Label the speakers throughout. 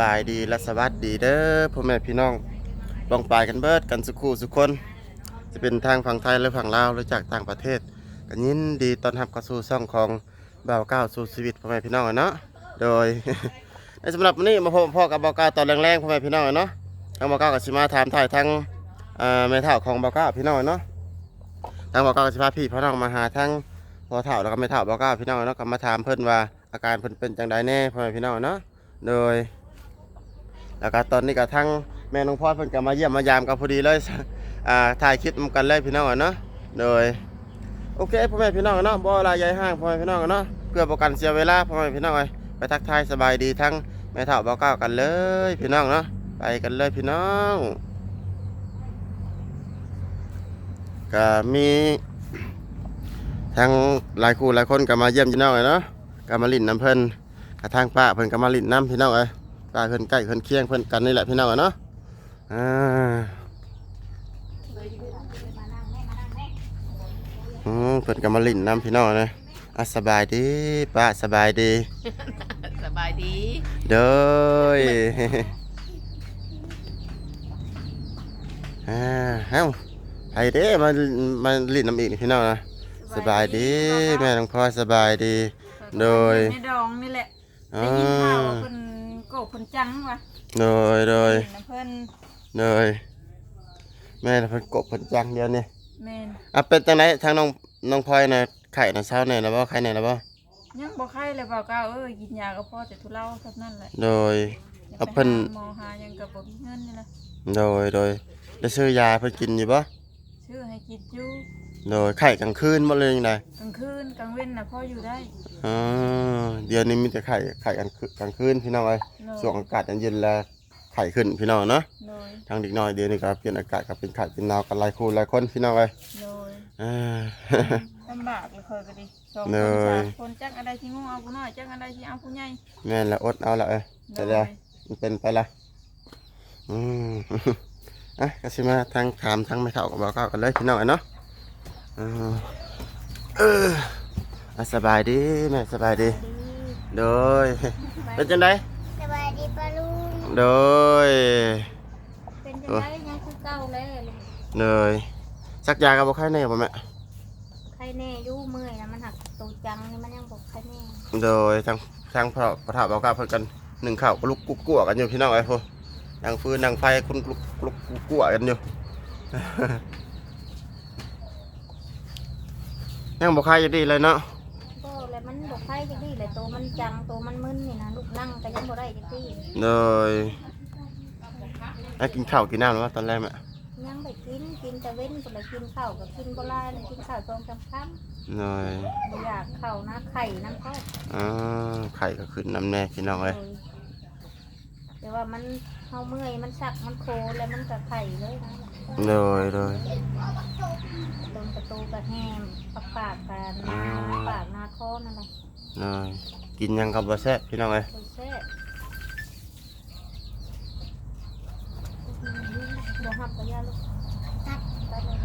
Speaker 1: บายดีและสวัสดีเด้อพ่อแม่พี่น้องลองปลายกันเบิดกันสุขูสุคน จะเป็นทางฝั่งไทยหรือฝั่งลาวหรือจากต่างประเทศกันยินดีตอนรับเข้าสู่ช่องของบ่าวก้าวสู่ชีวิตพ่อแม่พี่น้องอะเนาะโดยในสำหรับวันนี้มาพบพ่อกับบ่าวก้าวตอนแรงๆพ่อแม่พี่น้องเนาะทางบ่าวก้าวกับสิมาถามถ่ายทางเอ่อแม่เฒ่าของบ่าวก้าวพี่น้องเนาะทางบ่าวก้าวกับสิพาพี่พี่น้องมาหาทางพ่อเฒ่าแล้วก็แม่เฒ่าบ่าวก้าวพี่น้องเนาะก็มาถามเพิ่นว่าอาการเพิ่นเป็นจังไดแน่พ่อแม่พี่น้องเนาะโดย แล้วก็ตอนนี้ก็ทั้งแม่น้องพ่อเพิ่นก็มาเยี่ยมมายามกันพอดีเลยอ่าถ่ายคลิปกันเลยพี่น้องอะเนาะโดยโอเคพ่อแม่พี่น้องเนาะบ่ลาใหญ่ห้างพ่อแม่พี่น้องเนาะเพื่อประกันเสียเวลาพ่อแม่พี่น้องเอ้ยไปทักทายสบายดีทั้งแม่เฒ่าบ่ก้าวกันเลยพี่น้องเนาะไปกันเลยพี่น้องก็มีทั้งหลายคู่หลายคนก็มาเยี่ยมพี่น้องเนาะก็มาลิ้นน้ำเพิ่นกระทางป้าเพิ่นก็มาลิ้นน้ำพี่น้องเอ้ย ป้าเพิ่นใกล้เพิ่นเคียงเพิ่นกันนี่แหละพี่น้องอะเนาะอ่าอืมเพิ่นก็มาลิ้นน้ำพี่น้องนะอะสบายดีป้าสบายดี
Speaker 2: สบายดี
Speaker 1: เด้อยอ่าเฮ้าไผเด้มามาลิ้นน้ำอีกนี่พี่น้องนะสบายดีแม่น้องพลอยสบายดี โดย
Speaker 2: ในดองนี่แหละ
Speaker 1: อ่า
Speaker 2: ได้ยินข่าวว่าเพิ่นโกบเพิ่นจังว่ะ
Speaker 1: โดยโดย
Speaker 2: น้ำเพิ่น
Speaker 1: โดยแม่น่ะเพิ่นกบเพิ่นจังเดียวนี่
Speaker 2: แม่น
Speaker 1: อะเป็นจังไดทางน้องน้องพลอยน่ะไข่น่ะเช้าแน่แล้วบ่ไข่แน่แล้วบ่
Speaker 2: ยังบ่ไข้เลยเปล่าก้าวเอ้ยกินยาก็พอแต่ทุเลาเท่านั้นแหละ
Speaker 1: โดย
Speaker 2: อยาก
Speaker 1: เอา
Speaker 2: ไป
Speaker 1: เพิ่น
Speaker 2: หาหมอหาหยังก็บ่มีเงินนี่แหละ
Speaker 1: โดยโดยได้ซื้อยาเพิ่นกินอยู่บ่
Speaker 2: ชื่อให้กินอยู่
Speaker 1: โดยไข่กลางคืนบ่เลยยังไง
Speaker 2: กลางคืนกลางเว้นน่ะพออยู่ได้
Speaker 1: อ๋อเดี๋ยวนี้มีแต่ไข่ไข่กลางคืนกลางคืนพี่น้องเอ้ย
Speaker 2: โดย
Speaker 1: ช่วงอากาศเย็นๆแล้วไข่ขึ้นพี่น้องเนาะ
Speaker 2: โดย
Speaker 1: ทางเด็กน้อยเดี๋ยวนี้ก็เปลี่ยนอากาศก็เป็นไข่เป็นหนาวกันหลายคู่หลายคนพี่น้องเอ้ย
Speaker 2: โดย
Speaker 1: อ่า
Speaker 2: ลำบากเลยเคยก็ดิสอง
Speaker 1: โด
Speaker 2: คน
Speaker 1: ย
Speaker 2: สามคนจักอะไรที่งูเอาผู้น้อยจักอะไรที่เอาผู้ใหญ่
Speaker 1: แม่นละอดเอาละเอ้ย
Speaker 2: โด
Speaker 1: แต่
Speaker 2: ย
Speaker 1: แล้วมันเป็นไปละอืม อะก็สิมาทางถามทางไม่เท่ากับบอกกันเลยพี่น้องเอ้ยเนาะอ่า เอออะสบายดีแม่สบายดี โดยเป็นจังได
Speaker 3: สบายดีปะลุง
Speaker 1: โดย
Speaker 2: เป็นจังไดยังคือเก่าเลยลูก
Speaker 1: เลยสักยากับบ่ไข้แน่บ่แม่
Speaker 3: ใครแน่อยู่เมื่อยนะมันหักตูจังนี่มันยังบอกใครแน่
Speaker 1: โดยทางทางพระพระถาบอกกล้าเพิ่นกันหนึ่งข้าวกลุกกุ๊กกัวกันอยู่พี่น้องไอ้พวกนางฟืนนางไฟคุณกลุกกลุกกุ๊กกัวกันอยู่ ยังบ่ไข้อยู่ดีเลยเนาะ
Speaker 3: ก็แล้วมันบอกใครจะดีเลยตัวมันจังตัวมันมึนนี่นะลูกนั่งก็ยังบ่ได้จะดี
Speaker 1: โดยให้กินข้าวกินน้ำแล้วตอนแรกแม่
Speaker 3: ยังไปกินกินแต่เว้นบ่ได้กินข้าวกับกินบ่หลายเลยกินข้าวตรงจำค่
Speaker 1: โดยำ
Speaker 3: บ่อยากข้าวนะไข่น้ำก็
Speaker 1: อ่าไข่ก็ขึ้นน้ำแน่พี่น้องเอ้ย
Speaker 3: แต่ว่ามันเฮาเมื่อยมันสักมันโคแล้วมันก็ไข่เลยนะ
Speaker 1: โดยโดย
Speaker 3: ตรงประตูก็แห้มปากปากกันหน้าปากหน้าคอนั่นแหละ
Speaker 1: โดยกินหยังกับบ่แซ่บพี่น้องเอ้ย
Speaker 3: โดยแซ่บบ่ฮับก็อย่าลูกตัดไปเลย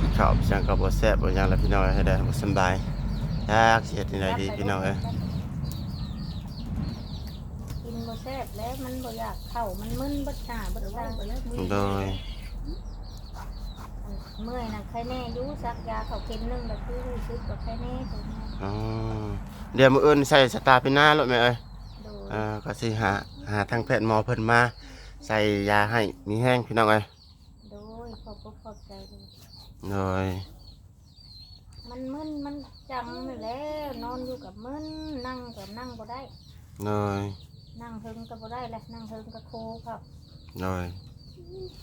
Speaker 1: กินข้าวจังกับบ่แซ่บบ่หยังแล้วพี่น้องเอ้ยให้ได้บ่สำบายยากสิเฮ็ดจังไดดีพี่น้องเอ้ย
Speaker 3: กิ นบ่แซ่บแล้วมันบ่อยากเข้ามันมึนเบิดหน้าเบิดตาไปแล้วมือ
Speaker 1: โดย
Speaker 3: เมื่อยน่ะใครแน่อยู่ซักยาเขาเข็มหนึงก็คือรู้สึกว่าใครแน่ตัวนี้
Speaker 1: อ๋อเดี๋ยวมื้ออื่นใส่สตาร์เป็นหน้าแล้วแม่เอ้ย
Speaker 3: โดย
Speaker 1: เอ่าก็สิหาหาทางแพทย์หมอเพิ่นมา ใส่ยาให้มีแห้งพี่น้องเอ้ย
Speaker 3: โดยขอบคุณขอบใจเลย
Speaker 1: โดย
Speaker 3: มันมึนมันจังนี่แหล้วนอนอยู่กับมึนนั่งกับนั่งบ่ได้
Speaker 1: โดย
Speaker 3: นั่งเฮิงก็บ่ได้แหละนั่งเฮิงก็โคครับ
Speaker 1: โดย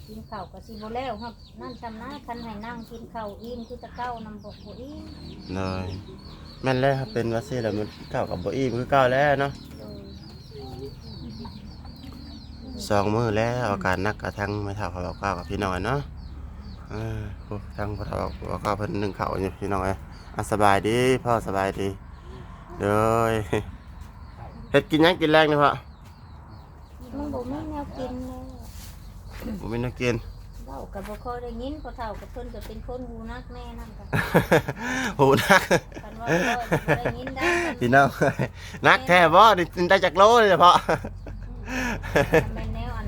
Speaker 3: กินข้าวก็สิบ่แล้วครับ นั่นจำนะคันให้นั่งกินข้าวอิ่มคือตะเก้านำบ่บ่อิ่ม
Speaker 1: โดยแม่นแล้วครับเป็นว่าซี่แล้วมันเข้ากับบ่อิ่มคือเก่าแล้วเนาะ
Speaker 3: โดย
Speaker 1: สองมื้อแล้วอาการหนักกระทั่งไม่เท่าเขาบอกกล่าวกับพี่น้องเนาะเออโอ้ทางพ่อเฒ่าบอกกล่าวเพิ่นนึ่งข้าวอยู่พี่น้องเอ้ยอะสบายดีพ่อสบายดีโดย เฮ็ดกินหยังกินแรงนี่พ่อ
Speaker 3: มันบ่มีแนวกินเลย
Speaker 1: บ่มีแนักกิน
Speaker 3: เว้าก็บ่ค่อยได้ยินพอเฒ่ากับเพิ่นก็เป็นคนหูนักแน่นั่นก็
Speaker 1: โหนัก
Speaker 3: คันว่าบ่ได้ยินได้กัน
Speaker 1: พี่น้องนักแท้บ่นี่ได้จากโลเลยเฉพาะ
Speaker 3: แม่นแนวอัน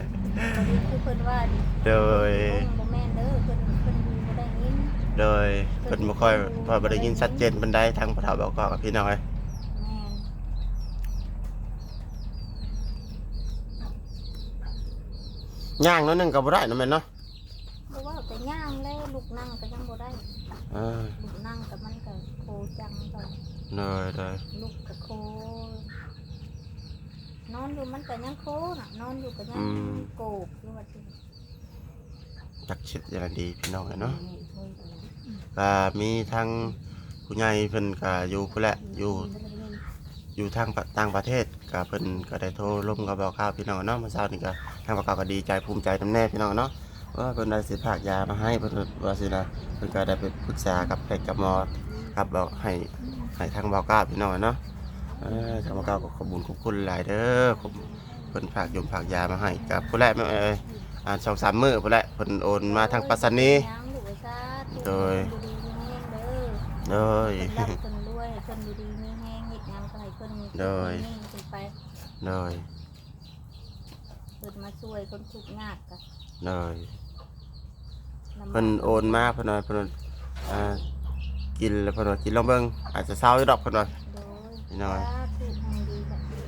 Speaker 3: บ่ดีคือเพิ่นว่าดิ
Speaker 1: โดย
Speaker 3: บ่แม่นเด้อเพิ่นเพิ่นบ่ได้ยิน
Speaker 1: โดยเพิ่นบ่ค่อยพอบ่ได้ยินชัดเจนปานใดทางพ่อเฒ่าบอกก็กับพี่น้องเอ้ย
Speaker 3: แม่น
Speaker 1: ย่างเนาะหนึงก็บ่ได้เนาะแม่นเนาะ
Speaker 3: บ่ว่าแต่ย่างแล้วลูกนั่งก็ยังบ่ได้
Speaker 1: เออ
Speaker 3: ลูกนั่งกับมันก็โคจังก็
Speaker 1: โดยโดย
Speaker 3: ลูกก็โค นอนอยู่มันก็ยังโคน่ะ นอนอยู่ก็ยังโกบอยู่ว่าสิ
Speaker 1: จักชิดอย่างดีพี่น้องเอ้ยเนาะก็มีทางผู้ใหญ่เพิ่นก็อยู่พุ่นแหละอยู่ อยู่ทางประต่างประเทศก็เพิ่นก็ได้โทรลมกับบอกข่าวพี่น้องเนาะเมื่อเช้านี่ก็ทางบอกข่าวก็ดีใจภูมิใจนำแน่พี่น้องเนาะว่าเพิ่นได้สิพากยามาให้เพิ่นว่าสินะเพิ่นก็ได้ไปปรึกษากับแพทย์กับหมอครับบอกให้ให้ทางบอกข่าวพี่น้องเนาะเออทางบอกข่าวก็ขอบคุญขอบคุณหลายเด้อผมเพิ่นฝากยมฝากยามาให้กับผู้แรกแม่เอ้ยอ่าสองสามมื้อผู้แรกเพิ่นโอนมาทางปัสสานี
Speaker 3: ยังลูกไอ้ซาธุ
Speaker 1: โดย
Speaker 3: ดีๆมีแห้งเด้อ
Speaker 1: โดย โดย
Speaker 3: นิ่งขึ้นไป
Speaker 1: โดย
Speaker 3: เพิ่นมาช่วยคนทุกข์ยากก็
Speaker 1: โดย
Speaker 3: ลำบาก
Speaker 1: เพิ่นโอนมาเพิ่นว่าเพิ่นว่าอ่ากินแล้วเพิ่นว่ากินลองเบิ่งอาจจะเศร้าอยู่ดอกเพิ่นว่า
Speaker 3: โดย
Speaker 1: พี่น้อย
Speaker 3: สาธุแห่งดีแบบนี้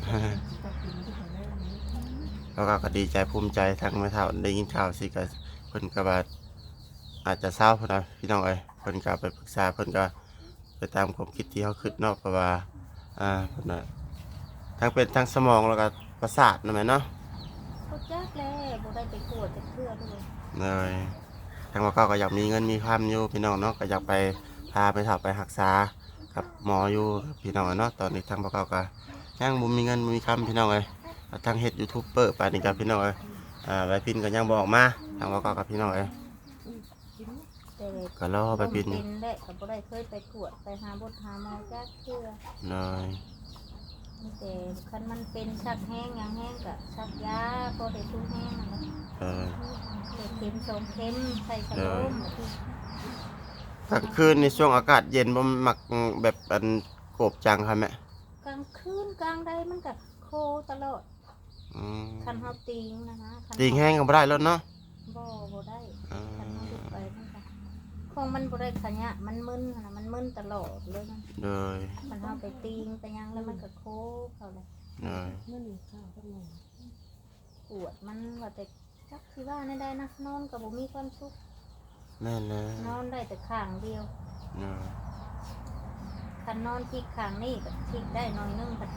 Speaker 1: แล้วก็ก็ดีใจภูมิใจทั้งแม่เฒ่าได้ยินข่าวสิก็เพิ่นก็ว่าอาจจะเศร้าเพิ่นว่าพี่น้องเอ้ยเพิ่นก็ไปปรึกษาเพิ่นก็ไปตามความคิดที่เขาคิดเนาะเพราะว่าอ่าเพิ่นว่า ทั้งเป็นทั้งสมองแล้วก็ประสาทนั่นแหละเนาะ
Speaker 3: บ่จักแล้วบ่ได้ไปกวดไปเพื่อด้วย
Speaker 1: เลยทางว่าก็อยากมีเงินมีคำอยู่พี่น้องเนาะก็อยากไปพาไปเฒ่าไปรักษากับหมออยู่พี่น้องเนาะตอนนี้ทางบ่เก่าก็ยังบ่มีเงินบ่มีคำพี่น้องเอ้ยทางเฮ็ดยูทูบเบอร์ปานนี้กับพี่น้องเอ้ยอ่าใบพินก็ยังบอกมาทางว่าก็กับพี่น้องเอ้ย
Speaker 3: แต่
Speaker 1: ก็รอใบพิน
Speaker 3: เป็
Speaker 1: นี่
Speaker 3: นและก็บ่ได้เคยไปกวดไปหาบดหาหมอจักเทื่อ
Speaker 1: เลย
Speaker 3: มี แต่คันมันเป็นชักแห้งหยังแห้งก็ชักยาพอได้ทุกแห้งนั่นแหละ
Speaker 1: เออ
Speaker 3: เข็มเข็มสองเข็มใส่สโลมแบบนี้
Speaker 1: กลางคืนในช่วงอากาศเย็นบ่มักแบบอันโกบจังครับแม่
Speaker 3: กลางคืนกลางใดมันก็โคตลอด
Speaker 1: อืม
Speaker 3: คันเฮาติงนะนะคัน
Speaker 1: ติงแห้งก็บ่ได้แล้วเนาะ
Speaker 3: บ่บ่ได้
Speaker 1: อ่า
Speaker 3: คันเฮาลุกไป มันก็ของมันบ่ได้ขยะมันมึนหั่นน่ะมันมึนตลอดเลยมัน
Speaker 1: เลย
Speaker 3: คันเฮาไปติงไปหยังแล้วมันก็โคเข้าเลย
Speaker 1: เลย
Speaker 3: ปวดมันว่าแต่จักสิว่าในได้นะนอนกับบ่มีความสุข
Speaker 1: แม่นเลย
Speaker 3: นอนได้แต่ข้างเดียว
Speaker 1: เลย
Speaker 3: คันนอนที่ข้างนี่ก็ทิกได้หน้อยนึงคัน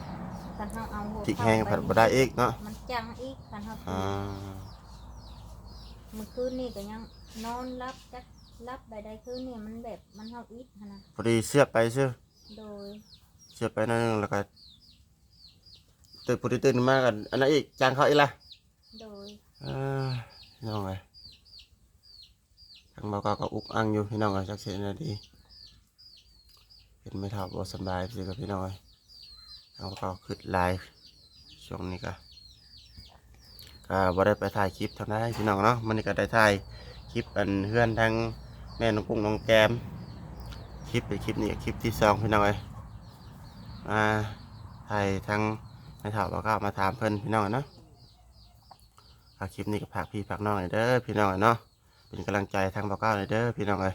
Speaker 3: คันเฮาเอาหัว
Speaker 1: ติงแห้งผัดบ่ได้อีกเนาะ
Speaker 3: มันจังอีกคันเฮา
Speaker 1: อ่า
Speaker 3: เมื่อคืนนี่ก็ยังนอนรับจัก รับใดใดคืนนี่มันแบบมันเฮาอิดหั่นนะ
Speaker 1: พอดีเสียบไปซื่อ
Speaker 3: โดย
Speaker 1: เสียบไปหนั่นงแล้วก็ตื่นพอดีตื่นมากันอันนั้นอีกจางเขาอีกละ
Speaker 3: โดย
Speaker 1: เอ้ยพี่น้องไงทางเบาเกาก็อุกอังอยู่พี่น้องไงจักเสียนาทีเป็นไม่เท่าบ่สำบายสิกับพี่น้องไงทางเบาเกาขึ้นไลฟ์ช่วงนี้ก็ก็บ่ได้ไปถ่ายคลิปทางได้พี่น้องเนาะมันนี่ก็ได้ถ่ายคลิปอันเพื่อนทาง แม่น้องกุ้งน้องแกม คลิปเป็นคลิปนี้คลิปที่สองพี่น้องไงมาถ่ายทั้งไม่เท่าเบาก็มาถามเพื่อนพี่น้องเนาะฝาคลิปนี้กับฝากพี่ฝากน้องหน่อยเด้อพี่น้องเนาะเป็นกำลังใจทางบ่าวเก้าหน่อยเด้อพี่น้องเลย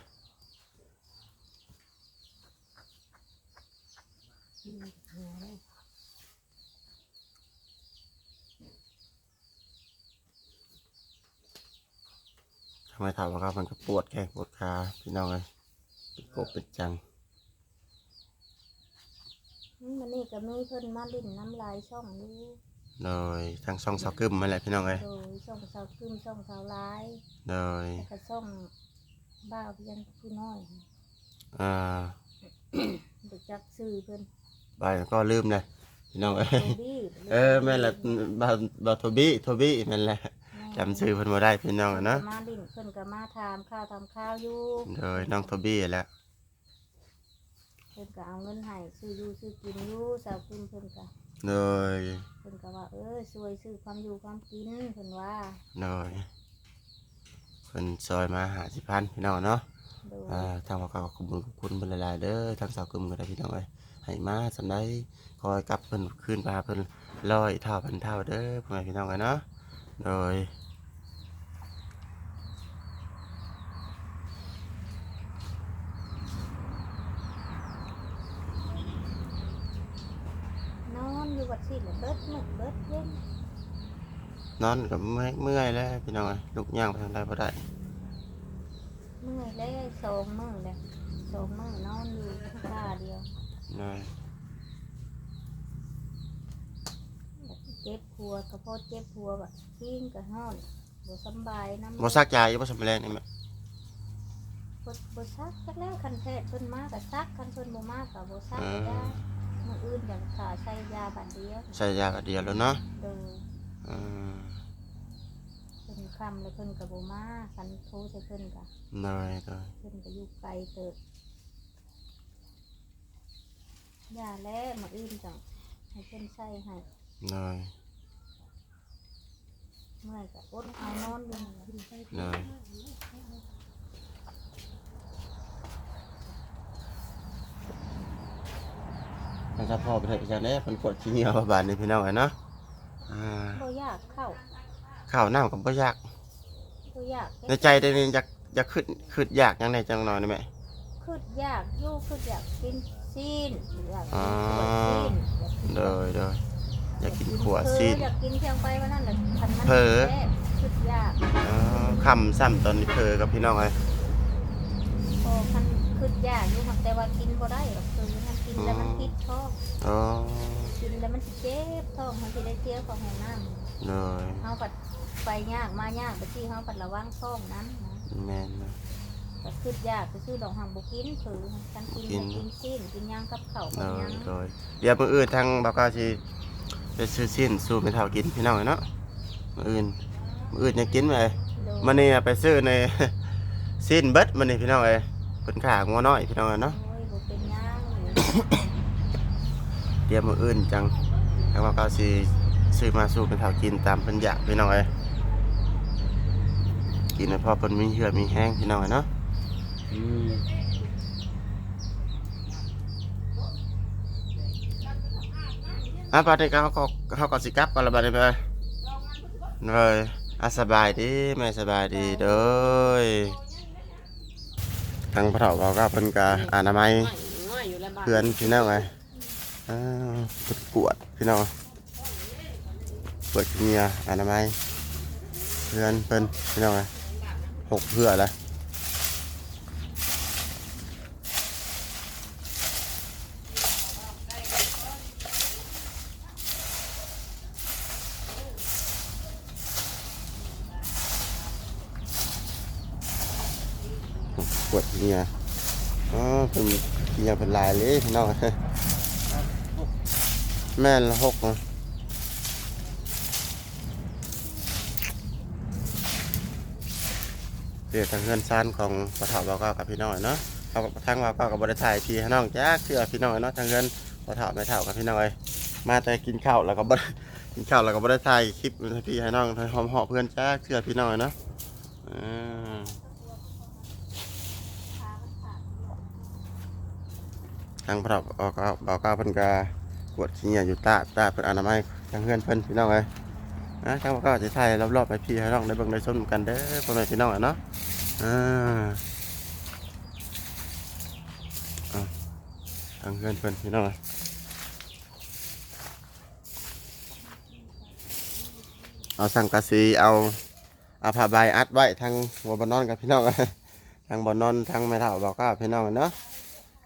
Speaker 1: ทำไมถามว่ามันก็ปวดแข้งปวดขาพี่น้องเลยเป็นกบเป็นจัง
Speaker 3: อืมมันนี่ก็มีเพิ่นมาลิ้นน้ำลายช่องอยู่
Speaker 1: โดยทางช่องเสากึมมาแหละพี่น้องเลย
Speaker 3: โดยช่องสาวขึ้นช่องสาวร้าย
Speaker 1: โดย
Speaker 3: แล้วก็ช่องบ้าวเพียงผู้น้อย
Speaker 1: อ่า
Speaker 3: เด็กจักซื้อเพิ่น
Speaker 1: บายก็ลืมเลยพี่น้องเอ้ย
Speaker 3: โทบี้
Speaker 1: เออแม่นละบาบาโทบี้โทบี้แม่นแหละ จำชื่อเพิ่นบ่ได้พี่น้องอะเนาะ
Speaker 3: มาลิ้นเพิ่นก็มาถามข้าวทำข้าวอยู่
Speaker 1: โดยน้องโทบี้แหล้ว
Speaker 3: เพิ่นก็เอาเงินให้ซื้ออยู่ซื้อกินอยู่สาวขึ้นเพิ่นก็
Speaker 1: โดย
Speaker 3: เพิ่นก็ว่าเออช่วยซื้อความอยู่ความกินเพิ่นว่า
Speaker 1: โดยเพิ่นซอยมาหาสิพันพี่น้องเนาะ
Speaker 3: โดย
Speaker 1: อ่าทางว่าก็ขอบคุณขอบคุณเพิ่นหลายๆเด้อทางสาวกึมก็ได้พี่น้องเอ้ยให้มาสำได้คอยกลับเพิ่นคืนไปหาเพิ่นร้อยเท่าพันเท่าเด้อพ่อแม่พี่น้องเอ้ยเนาะโดย
Speaker 3: น อนอยู่วัดสิเบิดมื้อเบิดเย็น
Speaker 1: นอนก็เมื่อยเมื่อยแล้วพี่น้องเอ้ยลุกย่างไปทางใดบ่ได้
Speaker 3: เมื่อยแล้วสองมื้อแล้วสองมื้อนอนอยู่ท่าเดียว
Speaker 1: โดย
Speaker 3: เจ็บหัวกระเพาะเจ็บหัวแบบกิ้งกระห้อนบ่สำบายน้ำ
Speaker 1: บ่ซักยาอยู่บ่สำแรงนี่แม่
Speaker 3: บ่บ่ซักจักแล้วคันแพทย์เพิ่นมาก็ซักคันเพิ่นบ่มาก็บ่ซักก็ได้มื้ ออื่นอย่างขาใช้ยาบัดเดียว
Speaker 1: ใส่ยาก็เดียวแล้วเนาะ
Speaker 3: โดย
Speaker 1: อืม
Speaker 3: เพิ่นคำแล้วเพิ่นก็บ่มาคันโทรใส่เพิ่นก็
Speaker 1: โดยโดย
Speaker 3: เพิ่นก็อยู่ไกลเติบยาแล้วมื้ออื่นจังให้เพิ่นใส่ให้
Speaker 1: โดย
Speaker 3: เมื่อยก็อดเอานอนอยู่นั่นแหละ
Speaker 1: โดย มันจะพอไปเถอะจังได๋เพิ่นกดขี้เหนียวบาดนี้พี่น้องเอ้ยเนาะอ่า
Speaker 3: บ่อยากเข้า
Speaker 1: ข้าวน้ำก็บ่อยาก
Speaker 3: บ่อยาก
Speaker 1: ในใจได้นี่อยากอยากขึ้นขึ้นอยากจังไดจังหน่อยนี่แม่
Speaker 3: คืออยากอยู่คืออยากกินซีนอยากกิ
Speaker 1: อ๋อ
Speaker 3: นขวดซีนอยากกิน
Speaker 1: โดยโดยอยากกินขวดซีน
Speaker 3: อยากกินเพียงไปวันนั้นแหละคันมัน
Speaker 1: เผลอ
Speaker 3: แซ่บคืออยาก
Speaker 1: อ๋อคำซ้ำตอนนี้เพอกับพี่น้องเอ้ย
Speaker 3: พอ คันคืออยากอยู่มันแต่ว่ากินบ่ได้หรอกคือมันกินแล้วมันพิษท้อง
Speaker 1: อ๋อ
Speaker 3: กินแล้วมันสิเจ็บท้องมันสิได้เที่ยวของห้องน้
Speaker 1: โดยำ
Speaker 3: เฮาปัดไปยากมายากไปที่เฮาปัดระวังท้องนั้นนะ
Speaker 1: แม่นนะ
Speaker 3: ก็คืออยากก็คือดอกหังบ่กินคือคันกิน
Speaker 1: กิน
Speaker 3: ก็กินซีนกินหยังกับข้าว
Speaker 1: โด
Speaker 3: กับห
Speaker 1: ย
Speaker 3: ยัง
Speaker 1: โดยเดี๋ยวมื้ออื่นทางบ่าวกาสิไปซื้อสิ้นสู่ไปเท่ากินพี่น้องเอ้ยเนาะมื้ออื่นมื้ออื่นยังกินไหม
Speaker 3: โดย
Speaker 1: มื้อนี้ไปซื้อในสิ้นเบิดมื้อนี้พี่น้องเอ้ย เพิ่นขางัวน้อยพี่น้องเอ้ยเนาะ
Speaker 3: โอ้ยบ่เป็นหยัง
Speaker 1: เดี๋ยวมื้ออื่นจังทางบ่าวกาสิซื้อมาสู่ไปเท่ากินตามเพิ่นอยากพี่น้องเอ้ยกินให้พอเพิ่นมีเหือมีแห้งพี่น้องเอ้ยเนาะอืมอะบัดนี้ก็เขาก็เขาก็สิกลับกันแล้วบัดนี้ไปเลยอะสบายดีแม่สบายดีเด้อ ทางพระเฒ่าเขาก็เพิ่นก็อนามัย
Speaker 2: น้อยอยู่แล้วบ้าน
Speaker 1: เพื่อนพี่น้องไงอ้าวตรวจกวดพี่น้องเปิดเมียอนามัยเพื่อนเพิ่นพี่น้องไงหกเพื่อละ วดเมียอ๋อเป็นเมียเป็นลายเลยพี่น้องแม่ละหกนะเดี๋ยวทางเงินซานของปะเถาบอกก็กับพี่น้องเนาะเขาทางว่าก็กับบริษัทพี่น้องจ้าเชื่อพี่น้องเนาะทางเงินปะเถาไม่เท่ากับพี่น้อย มาแต่กินข้าวแล้วก็บกินข้าวแล้วก็บริษัทคลิปพี่ให้น้องหอมหอเพื่อนจ้าเชื่อพี่น้องเนาะอืม ทางพระเถาบอกก็บอกก็เพิ่นก็กวดขี้เหงื่ออยู่ตาตาเพิ่นอนามัยทางเพื่อนเพิ่นพี่น้องเอ้ยนะทางก็จะถ่ายรอบๆไปพี่ให้น้องได้เบิ่งได้ชมกันเด้อพ่อแม่พี่น้องอะเนาะอ่าทางเพื่อนเพิ่นพี่น้องเอ้ยเอาสังกะสีเอาอาผ้าใบอัดไว้ทางหัวบนนอนกับพี่น้องเอ้ยทางบนนอนทางแม่เฒ่าบอกก็พี่น้องเนาะ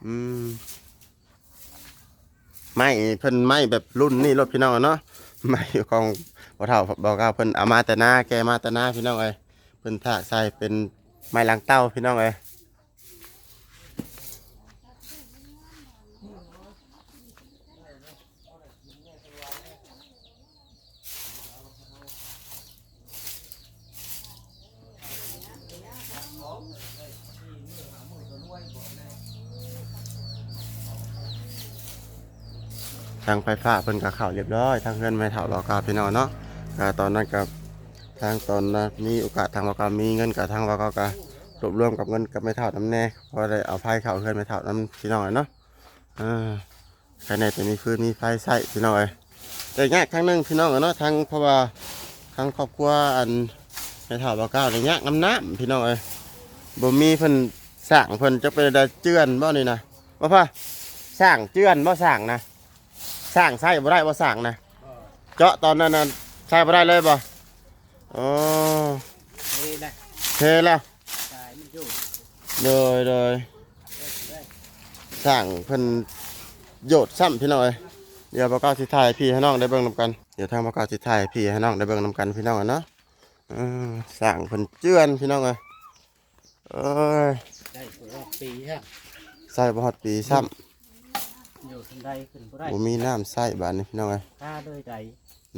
Speaker 1: อืม ไม้เพิ่นไม้แบบรุ่นนี่รถพี่น้องเนาะไม้ของบ่เฒ่าบอกว่าเพิ่นเอามาแต่หน้าแกมาแต่หน้าพี่น้องเอ้ยเพิ่นถาใส่เป็นไม้ล้างเต้าพี่น้องเอ้ย ทางไฟฟ้าเพิ่นก็เข้าเรียบร้อย ทางเงินไม่เฒ่าบอกกับพี่น้องเนาะก็ตอนนั้นก็ทางตอนนั้นมีโอกาสทางบอกามีเงินกับทางบอกก็ก็รวบรวมกับเงินกับไม่เท่าน้ำแน่พอได้เอาไฟเข้าเพื่อนไม่เท่าน้ำพี่น้องเนาะอ่าภายในจะมีฟืนมีไฟใส่พี่น้องเอ้ยแต่ยากครั้งหนึ่งพี่น้องเนาะทั้งเพราะว่าทั้งครอบครัวอันไม่เท่าบ่าวก้าวในยากน้ำน้ำพี่น้องเอ้ยบ่มีเพิ่นสร้างเพิ่นจะเป็นได้เจือนบ่นี่นะว่าพ่อสร้างเจือนบ่สร้างนะ สร้างใส่บ่ได้บ่สร้างนะเจาะตอนนั้นน่ะใส่บ่ได้เลยบ่อ๋อ
Speaker 4: นี่นะ
Speaker 1: เทแล้ว
Speaker 4: ชายมันอยู่
Speaker 1: โดยโดยสร้างเพิ่นโยดซ้ำพี่น้องเอ้ยเดี๋ยวบอกเก้าสิถ่ายให้พี่ให้น้องได้เบิ่งนำกันเดี๋ยวทางบอกเก้าสิถ่ายให้พี่ให้น้องได้เบิ่งนำกันพี่น้องอะเนาะอืมสร้างเพิ่นเจือนพี่น้องเอ้ยเอ้ย
Speaker 4: ได้ตัวรอบปีฮะ
Speaker 1: ใส่บ่ฮอดปีซ้
Speaker 4: อยู่ทันใดขึ้นบ่ได้ำ
Speaker 1: บ่มีน้ำใส่บาดนี้พี่น้องเอ้ย
Speaker 4: ค่าด้วยใด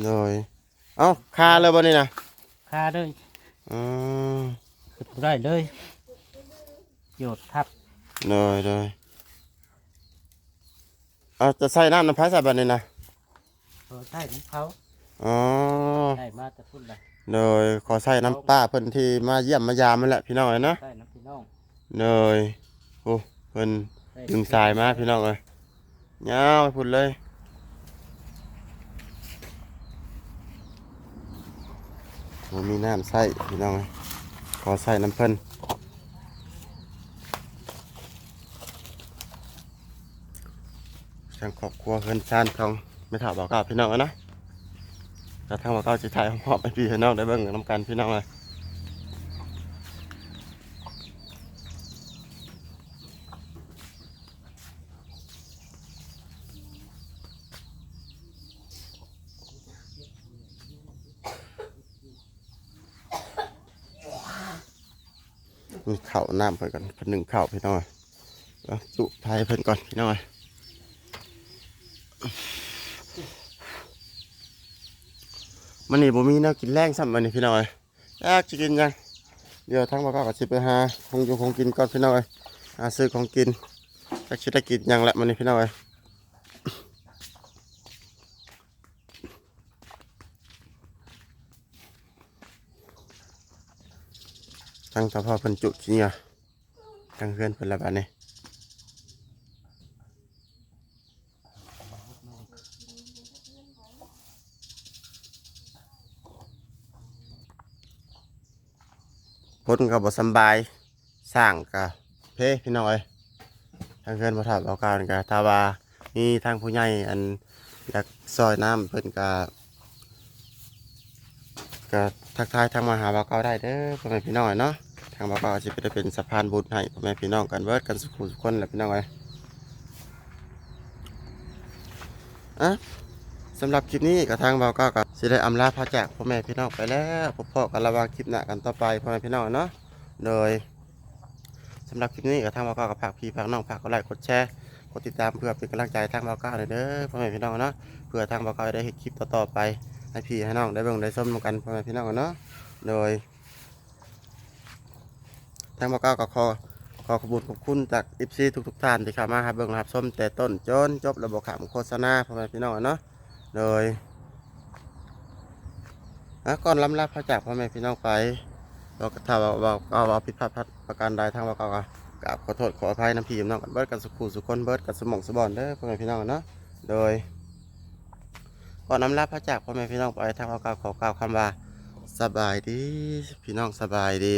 Speaker 1: โดยเอ้าคาเลยบ่นี่นะ
Speaker 4: ค่าด้วย
Speaker 1: อืม
Speaker 4: ขึ้นบ่ได้เลยโยดทับ
Speaker 1: โดยโดยเอาจะใส่น้ำน้ำพายใส่บาดนี้นะ
Speaker 4: ตัวใต้ของเขา
Speaker 1: อ๋อ
Speaker 4: ได้มาแต่พุ่นเลย
Speaker 1: โดยขอใส่น้ำป้าเพิ่นที่มาเยี่ยมมายามนั่นแหละพี่น้องเอ้ยเนาะ
Speaker 4: ใต้น้ำพี่น้อง
Speaker 1: โดยโอ้เพิ่น
Speaker 4: ได้
Speaker 1: ดึงสายมาพี่น้องเอ้ย ยาวไปพุ่นเลยบ่มีน้ำใส่พี่น้องขอใส่น้ำเพิ่นทางครอบครัวเพิ่นชานของไม่ถาบอกกล่าวพี่น้องนะแล้วทางบอกกล่าวสิถ่ายหอบให้พี่น้องได้เบิ่งน้ำกันพี่น้องเอ้ย มี ข้าวน้ำเพิ่นก่อนเพิ่นหนึ่งข้าวพี่น้อยแล้วจุไทยเพิ่นก่อนพี่น้อยมันนี่บ่มีแนวกินแรงซ้ำมันนี่พี่น้อยอยากจะกินยังเดี๋ยวทั้งบ้านก็สิไปหาของอยู่ของกินก่อนพี่น้อยหาซื้อของกินจักจะได้กินยังแหละมันนี่พี่น้อย ทั้งสภาพเพิ่นจุกินเนี่ยทั้งเพื่อนเพิ่นละบาดนี้พ้นก็บ่สบายสร้างก็เพพี่น้อยทางเพื่อนบ่ถามเอาการก็ถ้าวามีทางผู้ใหญ่อันอยากซอยน้ำเพิ่นก็ก็ ทักทายทางมาหาบ่าวเก่าได้เด้อพ่อแม่พี่น้อยเนาะทางบ่าวก็จะได้เป็นสะพานบุญให้พ่อแม่พี่น้องกันเบิดกันสุขุสุขคนแหละพี่น้องเอ้ยอะสำหรับคลิปนี้กับทางบ่าวก็กับสิได้อำลาพระจากพ่อแม่พี่น้องไปแล้วพบพอกันระหว่างคลิปหน้ากันต่อไปพ่อแม่พี่น้องเนาะโดยสำหรับคลิปนี้กับทางบ่าวก็กับฝากพี่ฝากน้องฝากกดไลค์กดแชร์กดติดตามเพื่อเป็นกำลังใจทางบ่าวก็เลยเด้อพ่อแม่พี่น้องเนาะเพื่อทางบ่าวก็ได้เห็นคลิปต่อๆไป ให้พี่ให้น้องได้เบิ่งได้ชมกันพ่อแม่พี่น้องเนาะโดยทางบกก็ขอขอขอบคุณขอบคุณจากอิฟซีทุกทุกๆท่านที่เข้ามาครับเบิ่งรับชมแต่ต้นจนจบระบบขามโฆษณาพ่อแม่พี่น้องเนาะโดยอะก่อนลำลาพระจากพ่อแม่พี่น้องไปเราก็ถ้าว่าเอาเอาผิดพลาดประการใดทางบกก็กราบขอโทษขออภัยน้ำพี่น้องกันเบิดกันสุขุสุขคนเบิดกันสมองสมบอนเด้อพ่อแม่พี่น้องเนาะโดย ก่อนนำลาพระจากพ่อแม่พี่น้องไปทางเรากก็ขอกล่าวคำว่า สบายดี พี่น้องสบายดี